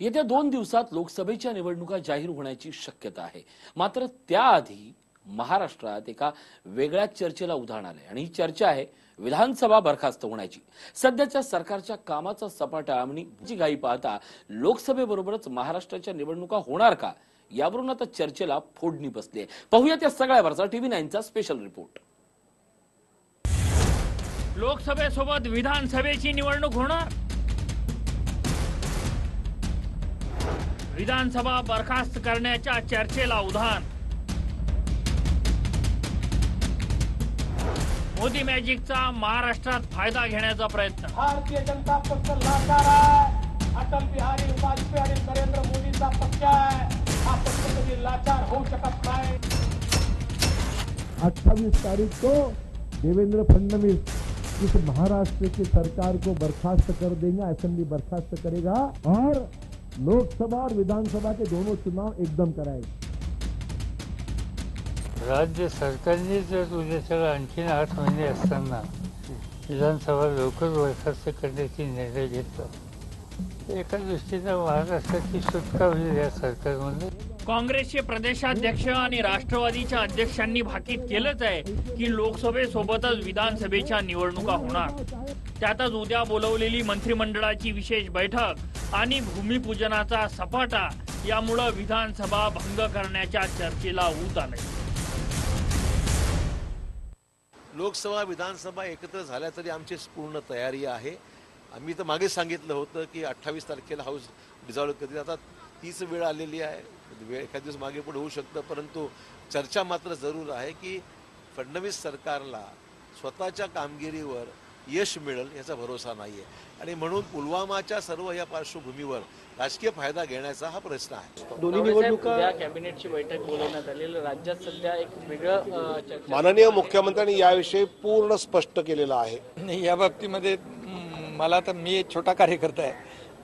येत्या दोन दिवसात लोकसभेच्या निवडणुका जाहीर होण्याची शक्यता आहे. मात्र त्याआधी महाराष्ट्रात एका वेगळ्या चर्चेला उधाण आलंय आणि ही चर्चा आहे विधानसभा बरखास्त होण्याची. सध्याच्या सरकारच्या कामाचा सपाटा आणि जी घाई पाहता लोकसभेबरोबरच महाराष्ट्राच्या निवडणुका होणार का? यावरून आता चर्चेला फोडणी बसली आहे. पाहूया त्या सगळ्यावरचा टीव्ही नाईनचा स्पेशल रिपोर्ट. लोकसभेसोबत विधानसभेची निवडणूक होणार? विधानसभा बरखास्त करण्याच्या चर्चेला उधाण. मोदी मॅजिकचा महाराष्ट्रात फायदा घेण्याचा प्रयत्न. भारतीय जनता पक्ष लाचार आहे. अटल बिहारी वाजपेयी आणि नरेंद्र मोदींचा पक्ष आहे. हा पक्ष कधी लाचार होऊ शकत नाही. 28 तारीख को देवेंद्र फडणवीस इस महाराष्ट्र की सरकार को बर्खास्त कर देंगे असेंबली बर्खास्त करेगा और लोकसभा और विधानसभा के दोनों चुनाव एकदम कराएगा राज्य सरकारने जर उद्याच्याला आणखीन आठ महिने असताना विधानसभा लवकर बरखास्त करण्याची निर्णय घेतला. एका दृष्टीनं महाराष्ट्राची सुटका होईल या सरकारमध्ये काँग्रेसचे प्रदेशाध्यक्ष आणि राष्ट्रवादीच्या अध्यक्षांनी भाकीत केलंच आहे की लोकसभेसोबतच विधानसभेच्या निवडणुका होणार. त्यातच उद्या बोलवलेली मंत्रिमंडळाची विशेष बैठक आणि भूमिपूजनाचा सपाटा यामुळं विधानसभा भंग करण्याच्या चर्चेला ऊत आलंय. लोकसभा विधानसभा एकत्र झाल्या तरी आमची पूर्ण तयारी आहे. आम्ही तर मागे सांगितलं होतं की अठ्ठावीस तारखेला हाऊस डिझॉल्व कधी आता तीच वेळ आलेली आहे. वेळ एखाद दिवस मागे पुढे होऊ शकतं परंतु चर्चा मात्र जरूर आहे की फडणवीस सरकारला स्वतःच्या कामगिरीवर यश मिळेल याचा भरोसा नाही आहे आणि म्हणून पुलवामाच्या सर्व या पार्श्वभूमीवर राजकीय फायदा घेण्याचा हा प्रश्न आहे. दोन्ही निवडणुका कॅबिनेटची बैठक बोलवण्यात आलेली राज्यात सध्या एक वेगळं माननीय मुख्यमंत्र्यांनी याविषयी पूर्ण स्पष्ट केलेलं आहे. नाही या बाबतीमध्ये मला तर मी एक छोटा कार्यकर्ता आहे.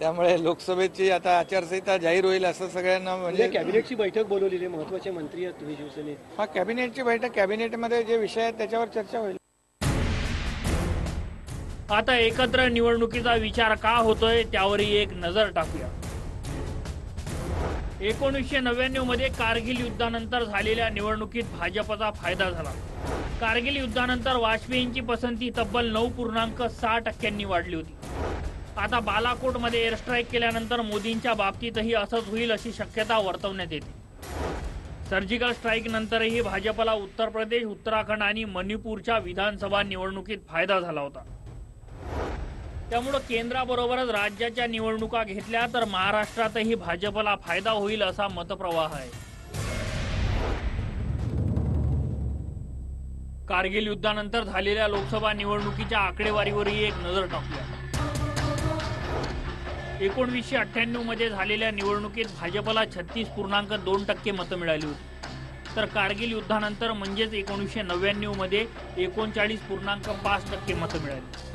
त्यामुळे लोकसभेची आता आचारसंहिता जाहीर होईल असं सगळ्यांना म्हणजे कॅबिनेटची बैठक बोलवलेली आहे महत्त्वाचे मंत्री आहेत तुम्ही शिवसेनेत. हा कॅबिनेटची बैठक कॅबिनेटमध्ये जे विषय आहेत त्याच्यावर चर्चा होईल. आता एकत्र निवडणुकीचा विचार का होतोय त्यावरही एक नजर टाकूया. एकोणीसशे नव्याण्णवमध्ये कारगिल युद्धानंतर झालेल्या निवडणुकीत भाजपचा फायदा झाला. कारगिल युद्धानंतर वाजपेयींची पसंती तब्बल नऊ पूर्णांक सहा टक्क्यांनी वाढली होती. आता बालाकोटमध्ये एअर स्ट्राईक केल्यानंतर मोदींच्या बाबतीतही असंच होईल अशी शक्यता वर्तवण्यात येते. सर्जिकल स्ट्राईक नंतरही भाजपला उत्तर प्रदेश उत्तराखंड आणि मणिपूरच्या विधानसभा निवडणुकीत फायदा झाला होता. त्यामुळं केंद्राबरोबरच राज्याच्या निवडणुका घेतल्या तर महाराष्ट्रातही भाजपला फायदा होईल असा मतप्रवाह आहे. कारगिल युद्धानंतर झालेल्या लोकसभा निवडणुकीच्या आकडेवारीवरही एक नजर टाकूया. एकोणवीसशे अठ्ठ्याण्णवमध्ये झालेल्या निवडणुकीत भाजपला छत्तीस पूर्णांक दोन टक्के मतं मिळाली होती. तर कारगिल युद्धानंतर म्हणजेच एकोणीसशे नव्याण्णवमध्ये एकोणचाळीस पूर्णांक पाच टक्के मतं मिळाली.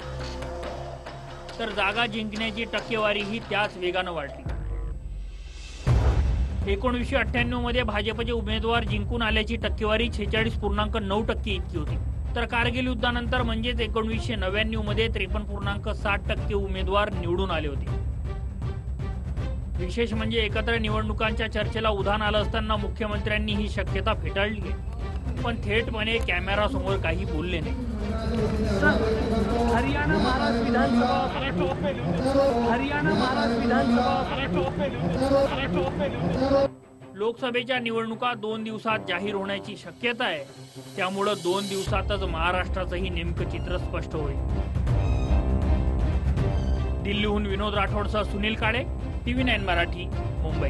तर जागा जिंकण्याची टक्केवारी ही त्याच वेगानं वाढली. एकोणीसशे अठ्ठ्याण्णवमध्ये भाजपचे उमेदवार जिंकून आल्याची टक्केवारी छेचाळीस पूर्णांक नऊ टक्के इतकी होती. तर कारगिल युद्धानंतर म्हणजेच एकोणीसशे नव्याण्णवमध्ये त्रेपन्न पूर्णांक साठ टक्के उमेदवार निवडून आले होते. विशेष म्हणजे एकत्र निवडणुकांच्या चर्चेला उधाण आलं असताना मुख्यमंत्र्यांनी ही शक्यता फेटाळली पण थेटपणे कॅमेरा समोर काही बोलले नाही. हरियाणा महाराष्ट्र विधानसभा हरियाणा महाराष्ट्र विधानसभा लोकसभेच्या निवडणुका दोन दिवसात जाहीर होण्याची शक्यता आहे. त्यामुळं दोन दिवसातच महाराष्ट्राचंही नेमकं चित्र स्पष्ट होईल. दिल्लीहून विनोद राठोडसह सुनील काळे टीव्ही नाईन मराठी मुंबई.